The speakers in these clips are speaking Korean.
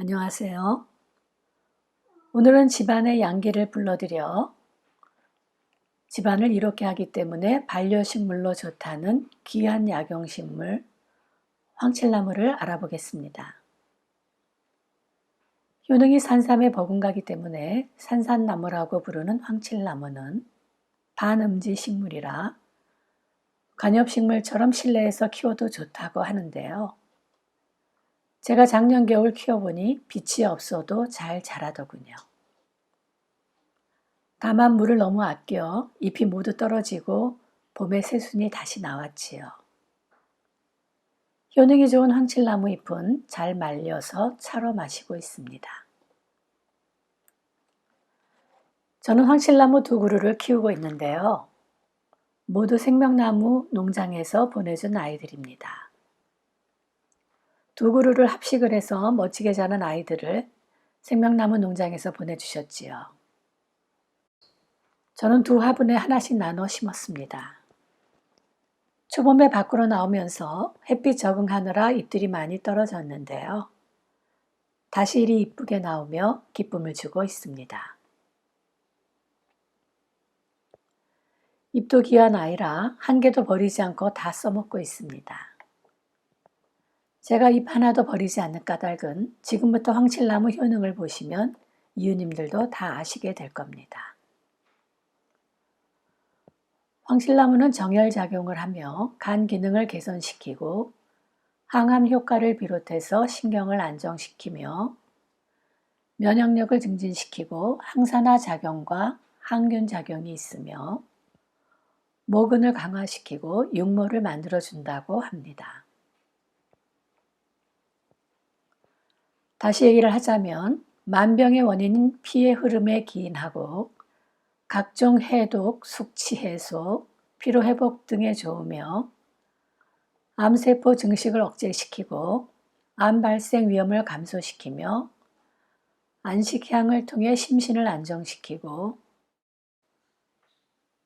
안녕하세요. 오늘은 집안의 양기를 불러들여 집안을 이롭게 하기 때문에 반려식물로 좋다는 귀한 약용식물 황칠나무를 알아보겠습니다. 효능이 산삼에 버금가기 때문에 산산나무라고 부르는 황칠나무는 반음지 식물이라 관엽식물처럼 실내에서 키워도 좋다고 하는데요. 제가 작년 겨울 키워보니 빛이 없어도 잘 자라더군요. 다만 물을 너무 아껴 잎이 모두 떨어지고 봄에 새순이 다시 나왔지요. 효능이 좋은 황칠나무 잎은 잘 말려서 차로 마시고 있습니다. 저는 황칠나무 두 그루를 키우고 있는데요. 모두 생명나무 농장에서 보내준 아이들입니다. 두 그루를 합식을 해서 멋지게 자란 아이들을 생명나무 농장에서 보내주셨지요. 저는 두 화분에 하나씩 나눠 심었습니다. 초봄에 밖으로 나오면서 햇빛 적응하느라 잎들이 많이 떨어졌는데요. 다시 이리 이쁘게 나오며 기쁨을 주고 있습니다. 잎도 귀한 아이라 한 개도 버리지 않고 다 써먹고 있습니다. 제가 잎 하나도 버리지 않는 까닭은 지금부터 황칠나무 효능을 보시면 이웃님들도 다 아시게 될 겁니다. 황실나무는 정열작용을 하며 간 기능을 개선시키고 항암 효과를 비롯해서 신경을 안정시키며 면역력을 증진시키고 항산화 작용과 항균 작용이 있으며 모근을 강화시키고 육모를 만들어준다고 합니다. 다시 얘기를 하자면 만병의 원인인 피의 흐름에 기인하고 각종 해독, 숙취 해소, 피로 회복 등에 좋으며 암세포 증식을 억제시키고 암 발생 위험을 감소시키며 안식향을 통해 심신을 안정시키고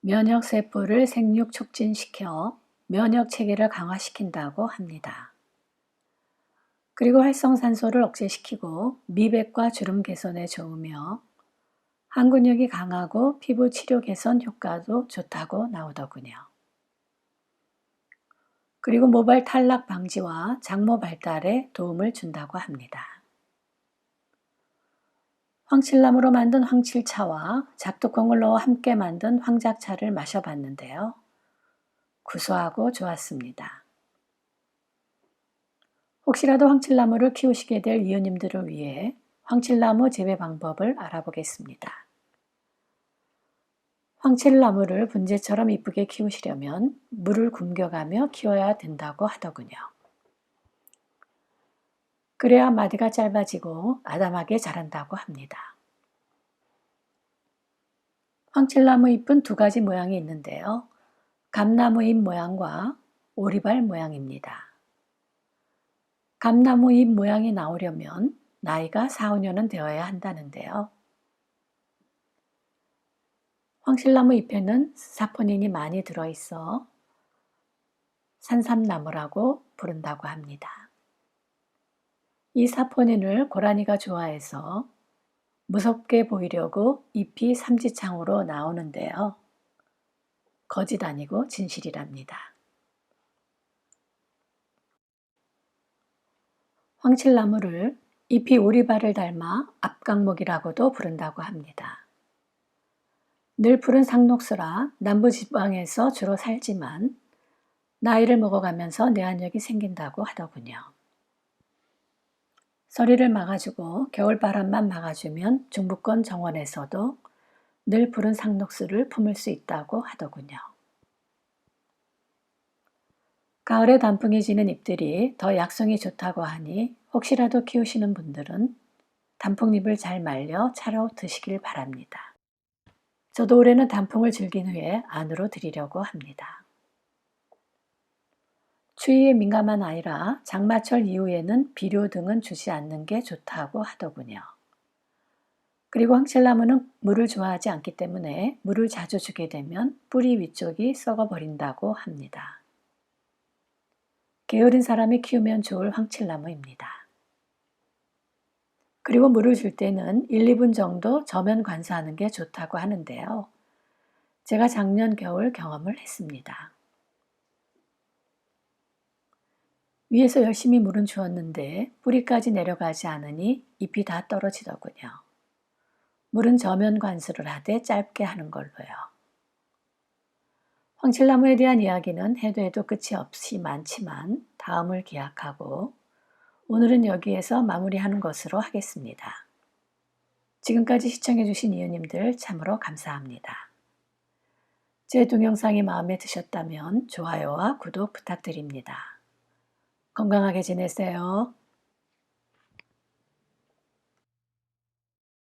면역세포를 생육 촉진시켜 면역 체계를 강화시킨다고 합니다. 그리고 활성산소를 억제시키고 미백과 주름 개선에 좋으며 항근육이 강하고 피부 치료 개선 효과도 좋다고 나오더군요. 그리고 모발 탈락 방지와 장모 발달에 도움을 준다고 합니다. 황칠나무로 만든 황칠차와 작두콩을 넣어 함께 만든 황작차를 마셔봤는데요. 구수하고 좋았습니다. 혹시라도 황칠나무를 키우시게 될 이웃님들을 위해 황칠나무 재배 방법을 알아보겠습니다. 황칠나무를 분재처럼 이쁘게 키우시려면 물을 굶겨가며 키워야 된다고 하더군요. 그래야 마디가 짧아지고 아담하게 자란다고 합니다. 황칠나무 잎은 두 가지 모양이 있는데요. 감나무 잎 모양과 오리발 모양입니다. 감나무 잎 모양이 나오려면 나이가 4, 5년은 되어야 한다는데요. 황실나무 잎에는 사포닌이 많이 들어있어 산삼나무라고 부른다고 합니다. 이 사포닌을 고라니가 좋아해서 무섭게 보이려고 잎이 삼지창으로 나오는데요. 거짓 아니고 진실이랍니다. 황칠나무를 잎이 오리발을 닮아 앞강목이라고도 부른다고 합니다. 늘 푸른 상록수라 남부지방에서 주로 살지만 나이를 먹어가면서 내한력이 생긴다고 하더군요. 서리를 막아주고 겨울바람만 막아주면 중부권 정원에서도 늘 푸른 상록수를 품을 수 있다고 하더군요. 가을에 단풍이 지는 잎들이 더 약성이 좋다고 하니 혹시라도 키우시는 분들은 단풍잎을 잘 말려 차로 드시길 바랍니다. 저도 올해는 단풍을 즐긴 후에 안으로 들이려고 합니다. 추위에 민감한 아이라 장마철 이후에는 비료 등은 주지 않는 게 좋다고 하더군요. 그리고 황칠나무는 물을 좋아하지 않기 때문에 물을 자주 주게 되면 뿌리 위쪽이 썩어버린다고 합니다. 게으른 사람이 키우면 좋을 황칠나무입니다. 그리고 물을 줄 때는 1, 2분 정도 저면 관사하는 게 좋다고 하는데요. 제가 작년 겨울 경험을 했습니다. 위에서 열심히 물은 주었는데 뿌리까지 내려가지 않으니 잎이 다 떨어지더군요. 물은 저면 관수를 하되 짧게 하는 걸로요. 황칠나무에 대한 이야기는 해도 해도 끝이 없이 많지만 다음을 기약하고 오늘은 여기에서 마무리하는 것으로 하겠습니다. 지금까지 시청해주신 이웃님들 참으로 감사합니다. 제 동영상이 마음에 드셨다면 좋아요와 구독 부탁드립니다. 건강하게 지내세요.